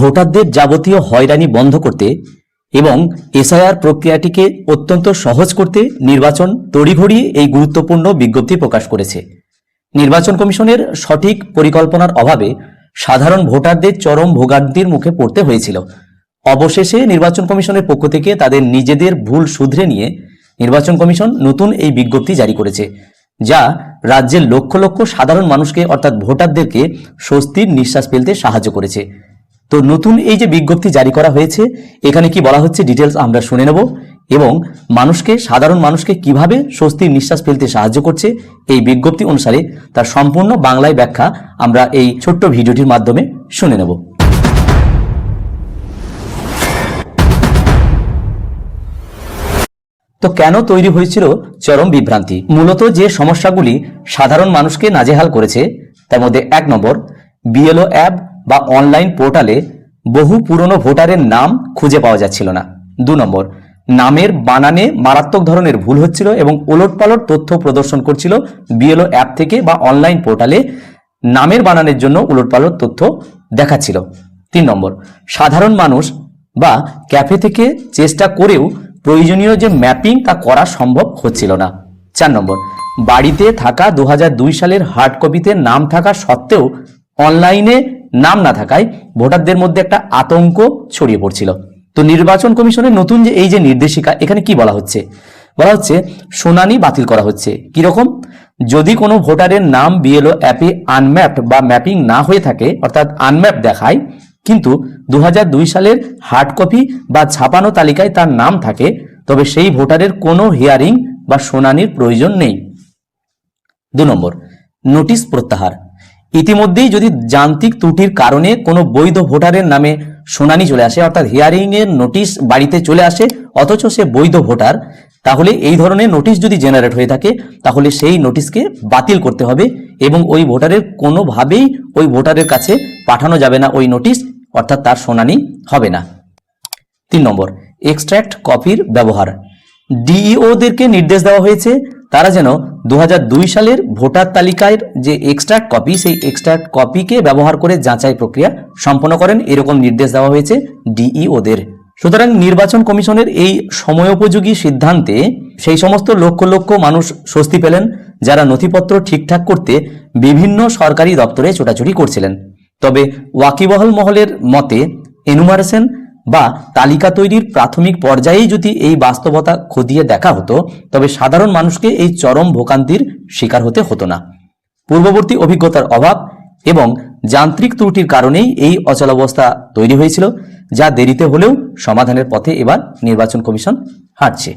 ভোটারদের যাবতীয় হয়রানি বন্ধ করতে এবং এসআইআর প্রক্রিয়াটিকে অত্যন্ত সহজ করতে নির্বাচন তড়িঘড়ি এই গুরুত্বপূর্ণ বিজ্ঞপ্তি প্রকাশ করেছে। নির্বাচন কমিশনের সঠিক পরিকল্পনার অভাবে সাধারণ ভোটারদের চরম ভোগান্তির মুখে পড়তে হয়েছিল। অবশেষে নির্বাচন কমিশনের পক্ষ থেকে তাদের নিজেদের ভুল শুধরে নিয়ে নির্বাচন কমিশন নতুন এই বিজ্ঞপ্তি জারি করেছে, যা রাজ্যের লক্ষ লক্ষ সাধারণ মানুষকে অর্থাৎ ভোটারদেরকে স্বস্তির নিঃশ্বাস ফেলতে সাহায্য করেছে। তো নতুন এই যে বিজ্ঞপ্তি জারি করা হয়েছে, এখানে কি বলা হচ্ছে ডিটেলস আমরা শুনে নেব এবং মানুষকে, সাধারণ মানুষকে কীভাবে স্বস্তির নিঃশ্বাস ফেলতে সাহায্য করছে এই বিজ্ঞপ্তি অনুসারে তার সম্পূর্ণ বাংলায় ব্যাখ্যা আমরা এই ছোট্ট ভিডিওটির মাধ্যমে শুনে নেব। তো কেন তৈরি হয়েছিল চরম বিভ্রান্তি? মূলত যে সমস্যাগুলি সাধারণ মানুষকে নাজেহাল করেছে, তার মধ্যে এক নম্বর, বিএলও অ্যাপ বা অনলাইন পোর্টালে বহু পুরনো ভোটারের নাম খুঁজে পাওয়া যাচ্ছিল না। দু নম্বর, নামের বানানে মারাত্মক ধরনের ভুল হচ্ছিল এবং ওলটপালট তথ্য প্রদর্শন করছিল বিএলও অ্যাপ থেকে বা অনলাইন পোর্টালে নামের বানানের জন্য উলটপালট তথ্য দেখাচ্ছিল। তিন নম্বর, সাধারণ মানুষ বা ক্যাফে থেকে চেষ্টা করেও প্রয়োজনীয় যে ম্যাপিং তা করা সম্ভব হচ্ছিল না। চার নম্বর, বাড়িতে থাকা দু হাজার দুই সালের হার্ড কপিতে নাম থাকা সত্ত্বেও অনলাইনে নাম না থাকায় ভোটারদের মধ্যে একটা আতঙ্ক ছড়িয়ে পড়ছিল। তো নির্বাচন কমিশনের নতুন যে এই যে নির্দেশিকা, এখানে কি বলা হচ্ছে? বলা হচ্ছে, শুনানি বাতিল করা হচ্ছে। কীরকম যদি কোনো ভোটারের নাম বিএলও অ্যাপে আনম্যাপড বা ম্যাপিং না হয়ে থাকে, অর্থাৎ আনম্যাপ দেখায়, কিন্তু দু হাজার দুই সালের হার্ড কপি বা ছাপানো তালিকায় তার নাম থাকে, তবে সেই ভোটারের কোনো হিয়ারিং বা শুনানির প্রয়োজন নেই। দু নম্বর, নোটিশ প্রত্যাহার। ইতিমধ্যেই যদি যান্ত্রিক ত্রুটির কারণে কোনো বৈধ ভোটারের নামে শুনানি চলে আসে, অর্থাৎ হিয়ারিং এর নোটিশ বাড়িতে চলে আসে, অথচ সে বৈধ ভোটার, তাহলে এই ধরনের নোটিশ যদি জেনারেট হয়ে থাকে, তাহলে সেই নোটিশকে বাতিল করতে হবে এবং ওই ভোটারের কোনোভাবেই ওই ভোটারের কাছে পাঠানো যাবে না ওই নোটিশ, অর্থাৎ তার শুনানি হবে না। তিন নম্বর এক্সট্র্যাক্ট কপির ব্যবহার। ডিইওদেরকে নির্দেশ দেওয়া হয়েছে তারা যেন দুহাজার দুই সালের ভোটার তালিকার যে এক্সট্রাক্ট কপি সেই এক্সট্রাক্ট কপিকে ব্যবহার করে যাচাই প্রক্রিয়া সম্পন্ন করেন, এরকম নির্দেশ দেওয়া হয়েছে ডিইওদের সুতরাং নির্বাচন কমিশনের এই সময়োপযোগী সিদ্ধান্তে সেই সমস্ত লক্ষ লক্ষ মানুষ স্বস্তি পেলেন, যারা নথিপত্র ঠিকঠাক করতে বিভিন্ন সরকারি দপ্তরে ছোটাছুটি করছিলেন। তবে ওয়াকিবহল মহলের মতে এনুমারেশন বা তালিকা তৈরির প্রাথমিক পর্যায়েই যদি এই বাস্তবতা খতিয়ে দেখা হতো, তবে সাধারণ মানুষকে এই চরম ভোগান্তির শিকার হতে হতো না। পূর্ববর্তী অভিজ্ঞতার অভাব এবং যান্ত্রিক ত্রুটির কারণেই এই অচলাবস্থা তৈরি হয়েছিল, যা দেরিতে হলেও সমাধানের পথে এবার নির্বাচন কমিশন হাঁটছে।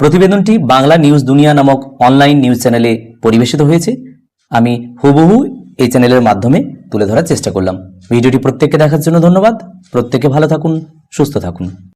প্রতিবেদনটি বাংলা নিউজ দুনিয়া নামক অনলাইন নিউজ চ্যানেলে পরিবেশিত হয়েছে। আমি হুবহু এই চ্যানেলের মাধ্যমে তুলে ধরার চেষ্টা করলাম। ভিডিওটি প্রত্যেককে দেখার জন্য ধন্যবাদ। প্রত্যেকে ভালো থাকুন। সুস্থ থাকুন।